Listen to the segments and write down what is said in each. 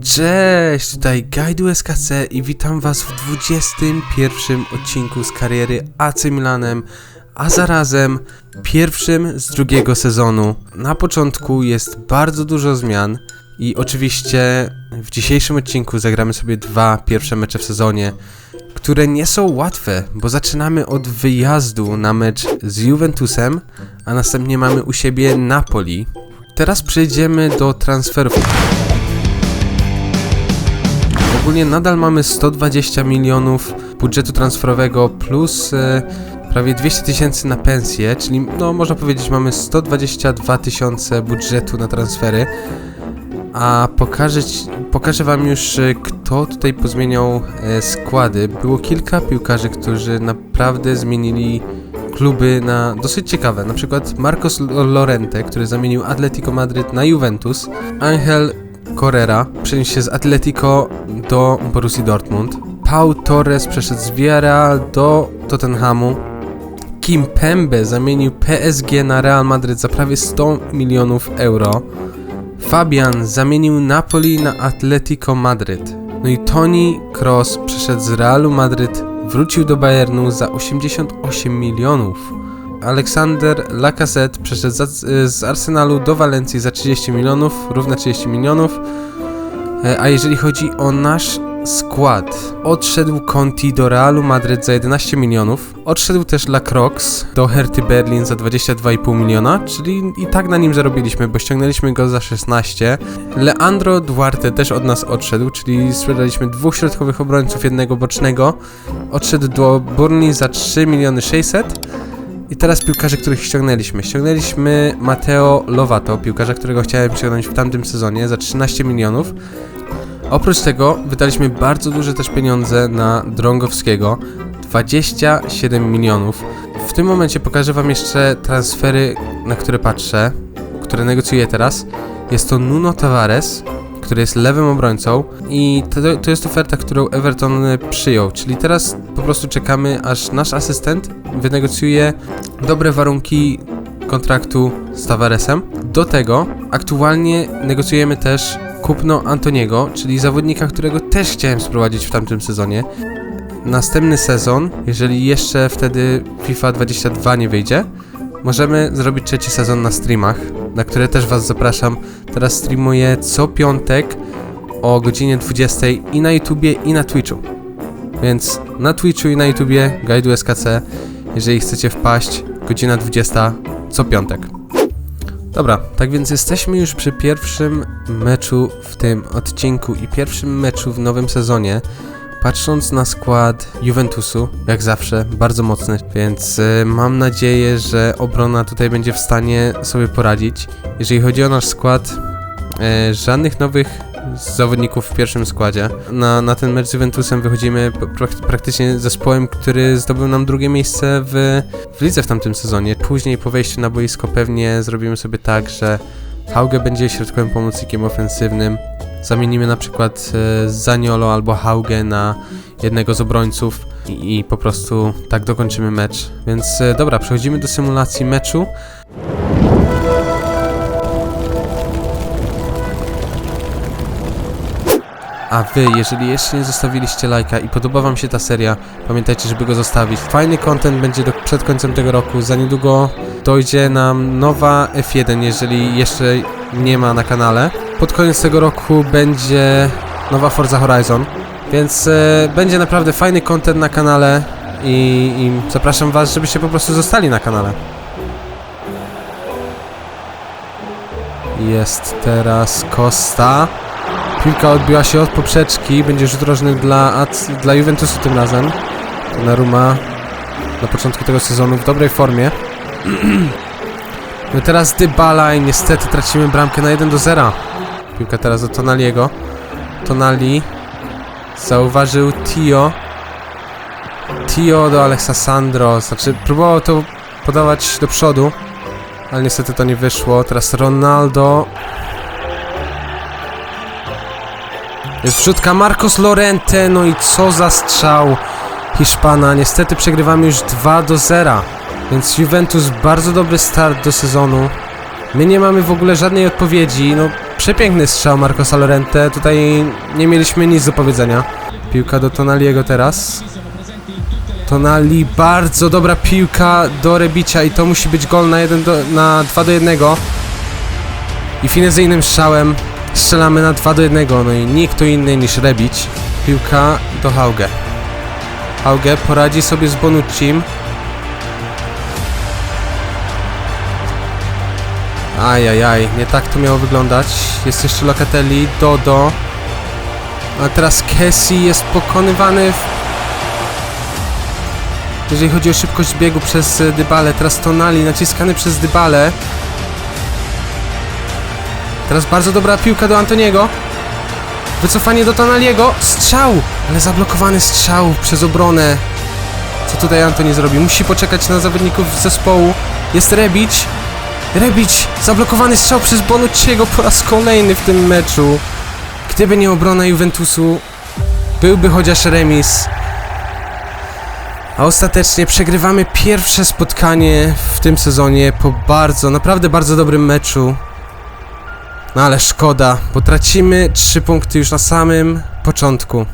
Cześć, tutaj Gajdu SKC i witam was w 21 odcinku z kariery AC Milanem, a zarazem pierwszym z drugiego sezonu. Na początku jest bardzo dużo zmian i oczywiście w dzisiejszym odcinku zagramy sobie dwa pierwsze mecze w sezonie, które nie są łatwe, bo zaczynamy od wyjazdu na mecz z Juventusem, a następnie mamy u siebie Napoli. Teraz przejdziemy do transferów. Ogólnie nadal mamy 120 milionów budżetu transferowego plus e, prawie 200 tysięcy na pensję, czyli no można powiedzieć mamy 122 tysiące budżetu na transfery. A pokażę, pokażę wam już e, kto tutaj pozmieniał e, składy. Było kilka piłkarzy, którzy naprawdę zmienili kluby na dosyć ciekawe. Na przykład Marcos Lorente, który zamienił Atletico Madryt na Juventus, Angel Correra przeniósł się z Atletico do Borussii Dortmund. Pau Torres przeszedł z Villarreal do Tottenhamu. Kim Pembe zamienił PSG na Real Madryt za prawie 100 milionów euro. Fabian zamienił Napoli na Atletico Madryt. No i Toni Kroos przeszedł z Realu Madryt, wrócił do Bayernu za 88 milionów. Aleksander Lacazette przeszedł za, z Arsenalu do Walencji za 30 milionów, równe 30 milionów. E, A jeżeli chodzi o nasz skład, odszedł Conti do Realu Madryt za 11 milionów, odszedł też Lacroix do Herty Berlin za 22,5 miliona, czyli i tak na nim zarobiliśmy, bo ściągnęliśmy go za 16. Leandro Duarte też od nas odszedł, czyli sprzedaliśmy dwóch środkowych obrońców, jednego bocznego. Odszedł do Burnley za 3 miliony 600. I teraz piłkarze, których ściągnęliśmy. Ściągnęliśmy Matteo Lovato, piłkarza, którego chciałem ściągnąć w tamtym sezonie za 13 milionów. Oprócz tego wydaliśmy bardzo duże też pieniądze na Drągowskiego 27 milionów. W tym momencie pokażę Wam jeszcze transfery, na które patrzę, które negocjuję teraz. Jest to Nuno Tavares, który jest lewym obrońcą i to, to jest oferta, którą Everton przyjął, czyli teraz po prostu czekamy, aż nasz asystent wynegocjuje dobre warunki kontraktu z Tavaresem. Do tego aktualnie negocjujemy też kupno Antoniego, czyli zawodnika, którego też chciałem sprowadzić w tamtym sezonie. Następny sezon, jeżeli jeszcze wtedy FIFA 22 nie wyjdzie, możemy zrobić trzeci sezon na streamach, na które też Was zapraszam. Teraz streamuję co piątek o godzinie 20 i na YouTubie i na Twitchu. Więc na Twitchu i na YouTubie Guidu SKC, jeżeli chcecie wpaść, godzina 20 co piątek. Dobra, tak więc jesteśmy już przy pierwszym meczu w tym odcinku i pierwszym meczu w nowym sezonie. Patrząc na skład Juventusu, jak zawsze, bardzo mocny, więc y, mam nadzieję, że obrona tutaj będzie w stanie sobie poradzić. Jeżeli chodzi o nasz skład, y, żadnych nowych zawodników w pierwszym składzie. Na, na ten mecz z Juventusem wychodzimy prak- praktycznie zespołem, który zdobył nam drugie miejsce w, w lidze w tamtym sezonie. Później po wejściu na boisko pewnie zrobimy sobie tak, że Hauge będzie środkowym pomocnikiem ofensywnym. Zamienimy na przykład e, Zaniolo albo Hauge na jednego z obrońców i, i po prostu tak dokończymy mecz. Więc e, dobra, przechodzimy do symulacji meczu. A wy, jeżeli jeszcze nie zostawiliście lajka i podoba wam się ta seria, pamiętajcie, żeby go zostawić. Fajny content będzie do, przed końcem tego roku. Za niedługo dojdzie nam nowa F1, jeżeli jeszcze nie ma na kanale. Pod koniec tego roku będzie nowa Forza Horizon, więc e, będzie naprawdę fajny content na kanale i, i zapraszam was, żebyście po prostu zostali na kanale. Jest teraz Costa. Piłka odbiła się od poprzeczki, będzie rzut rożny dla, dla Juventusu tym razem. Donnarumma na początku tego sezonu w dobrej formie. No teraz Dybala i niestety tracimy bramkę na 1 do 0. Piłka teraz do Tonaliego. Tonali zauważył Tio. Tio do Alexa Sandro, znaczy próbował to podawać do przodu, ale niestety to nie wyszło. Teraz Ronaldo Jest wrzutka Marcos Lorente, no i co za strzał Hiszpana. Niestety przegrywamy już 2 do 0. Więc Juventus bardzo dobry start do sezonu. My nie mamy w ogóle żadnej odpowiedzi, no Przepiękny strzał Marcosa Lorente. Tutaj nie mieliśmy nic do powiedzenia. Piłka do Tonaliego teraz. Tonali, bardzo dobra piłka do Rebicia i to musi być gol na, jeden do, na 2 do 1. I finezyjnym strzałem strzelamy na 2 do 1. No i nikt tu inny niż Rebić. Piłka do Hauge. Hauge poradzi sobie z Bonuccim. Ajajaj, nie tak to miało wyglądać. Jest jeszcze Locatelli, Dodo. A teraz Kessi jest pokonywany w... Jeżeli chodzi o szybkość biegu przez e, Dybale, teraz Tonali naciskany przez Dybale. Teraz bardzo dobra piłka do Antoniego. Wycofanie do Tonaliego. Strzał! Ale zablokowany strzał przez obronę. Co tutaj Antoni zrobi? Musi poczekać na zawodników zespołu. Jest Rebić. Rebić! Zablokowany strzał przez Bonucciego po raz kolejny w tym meczu. Gdyby nie obrona Juventusu, byłby chociaż remis. A ostatecznie przegrywamy pierwsze spotkanie w tym sezonie po bardzo, naprawdę bardzo dobrym meczu. No ale szkoda, bo tracimy 3 punkty już na samym początku.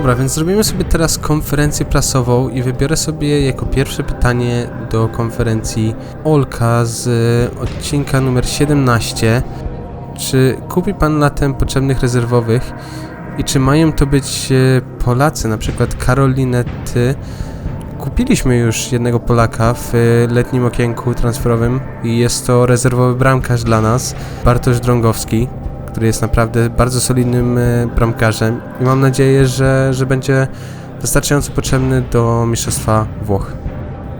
Dobra, więc zrobimy sobie teraz konferencję prasową i wybiorę sobie jako pierwsze pytanie do konferencji Olka z e, odcinka numer 17. Czy kupi pan latem potrzebnych rezerwowych i czy mają to być e, Polacy, na przykład Karolinety? Kupiliśmy już jednego Polaka w e, letnim okienku transferowym i jest to rezerwowy bramkarz dla nas, Bartosz Drągowski, który jest naprawdę bardzo solidnym e, bramkarzem i mam nadzieję, że, że będzie wystarczająco potrzebny do Mistrzostwa Włoch.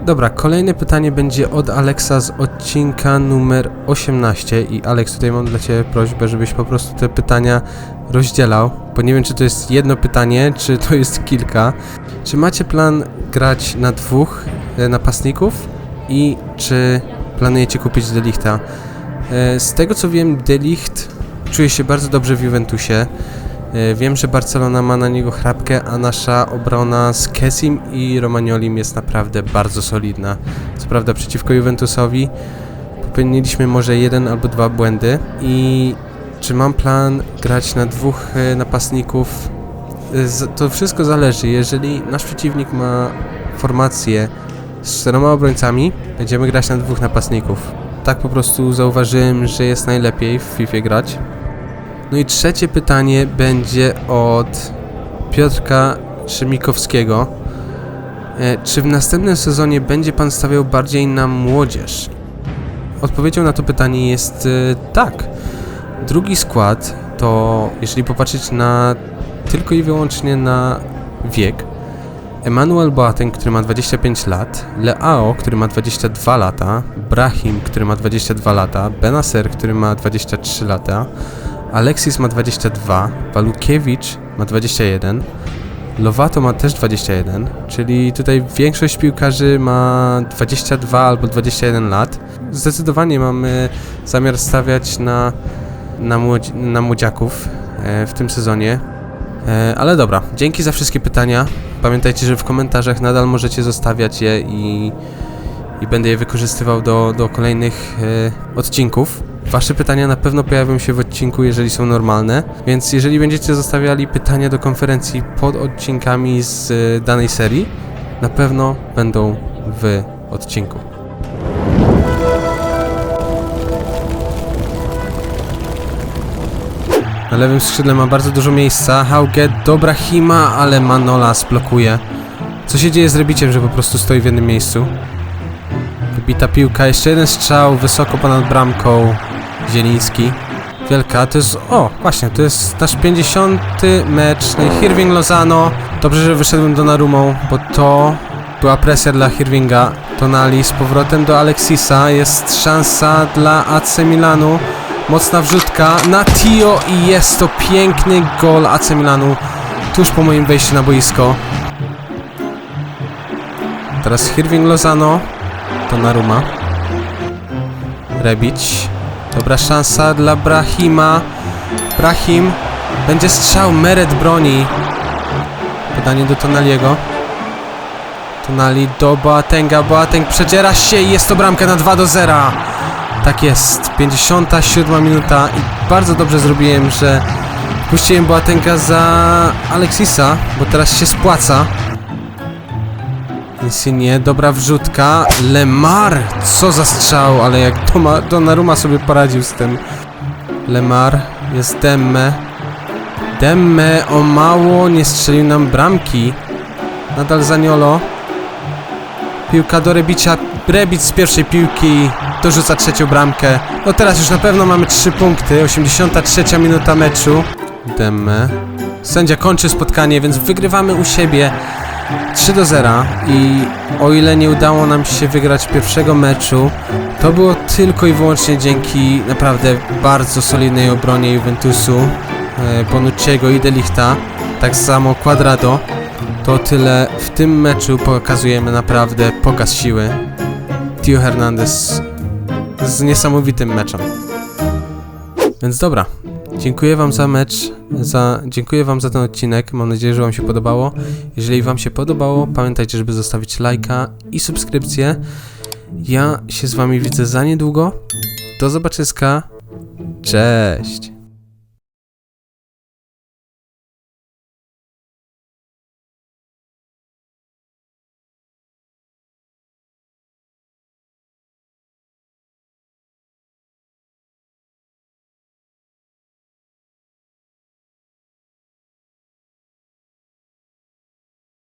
Dobra, kolejne pytanie będzie od Aleksa z odcinka numer 18 i Aleks, tutaj mam dla Ciebie prośbę, żebyś po prostu te pytania rozdzielał, bo nie wiem, czy to jest jedno pytanie, czy to jest kilka. Czy macie plan grać na dwóch e, napastników i czy planujecie kupić Delichta? E, Z tego co wiem, Delicht czuje się bardzo dobrze w Juventusie. E, Wiem, że Barcelona ma na niego chrapkę, a nasza obrona z Kessim i Romagnolim jest naprawdę bardzo solidna. Co prawda przeciwko Juventusowi popełniliśmy może jeden albo dwa błędy i czy mam plan grać na dwóch e, napastników? E, To wszystko zależy. Jeżeli nasz przeciwnik ma formację z czterema obrońcami, będziemy grać na dwóch napastników. Tak po prostu zauważyłem, że jest najlepiej w FIFA grać. No i trzecie pytanie będzie od Piotrka Szymikowskiego. E, Czy w następnym sezonie będzie pan stawiał bardziej na młodzież? Odpowiedzią na to pytanie jest e, tak. Drugi skład to, jeżeli popatrzeć na tylko i wyłącznie na wiek, Emanuel Boateng, który ma 25 lat, Leao, który ma 22 lata, Brahim, który ma 22 lata, Benacer, który ma 23 lata, Alexis ma 22, Walukiewicz ma 21, Lovato ma też 21, czyli tutaj większość piłkarzy ma 22 albo 21 lat. Zdecydowanie mamy zamiar stawiać na, na, młodzi, na młodziaków e, w tym sezonie. E, ale dobra, dzięki za wszystkie pytania. Pamiętajcie, że w komentarzach nadal możecie zostawiać je i, i będę je wykorzystywał do, do kolejnych e, odcinków. Wasze pytania na pewno pojawią się w odcinku, jeżeli są normalne, więc jeżeli będziecie zostawiali pytania do konferencji pod odcinkami z e, danej serii, na pewno będą w odcinku. Na lewym skrzydle ma bardzo dużo miejsca. Hauge, dobra Hima, ale Manolas blokuje. Co się dzieje z Rebiciem, że po prostu stoi w jednym miejscu? Wybita piłka, jeszcze jeden strzał wysoko ponad bramką. Zieliński. Wielka, to jest... O, właśnie, to jest nasz 50. mecz. Hirving Lozano. Dobrze, że wyszedłem do Narumą, bo to była presja dla Hirvinga. Tonali z powrotem do Alexisa. Jest szansa dla AC Milanu. Mocna wrzutka na Tio i jest to piękny gol AC Milanu tuż po moim wejściu na boisko. Teraz Hirving Lozano. To Naruma. Rebić. Dobra szansa dla Brahima. Brahim. Będzie strzał. Meret broni. Podanie do Tonaliego. Tonali do Boatenga. Boateng przedziera się i jest to bramka na 2 do 0. Tak jest. 57 minuta i bardzo dobrze zrobiłem, że puściłem Boatenga za Alexisa, bo teraz się spłaca. Insigne, dobra wrzutka. Lemar, co za strzał, ale jak Doma, Donnarumma sobie poradził z tym. Lemar, jest Demme. Demme o mało nie strzelił nam bramki. Nadal Zaniolo. Piłka do Rebicia. Rebic z pierwszej piłki dorzuca trzecią bramkę. No teraz już na pewno mamy trzy punkty. 83 minuta meczu. Demme. Sędzia kończy spotkanie, więc wygrywamy u siebie 3 do 0 i o ile nie udało nam się wygrać pierwszego meczu, to było tylko i wyłącznie dzięki naprawdę bardzo solidnej obronie Juventusu, e, Bonucciego i Delichta, tak samo Quadrado. To tyle w tym meczu pokazujemy naprawdę pokaz siły. Tio Hernandez z niesamowitym meczem. Więc dobra, dziękuję wam za mecz, za, dziękuję wam za ten odcinek, mam nadzieję, że wam się podobało. Jeżeli wam się podobało, pamiętajcie, żeby zostawić lajka i subskrypcję. Ja się z wami widzę za niedługo. Do zobaczyska. Cześć!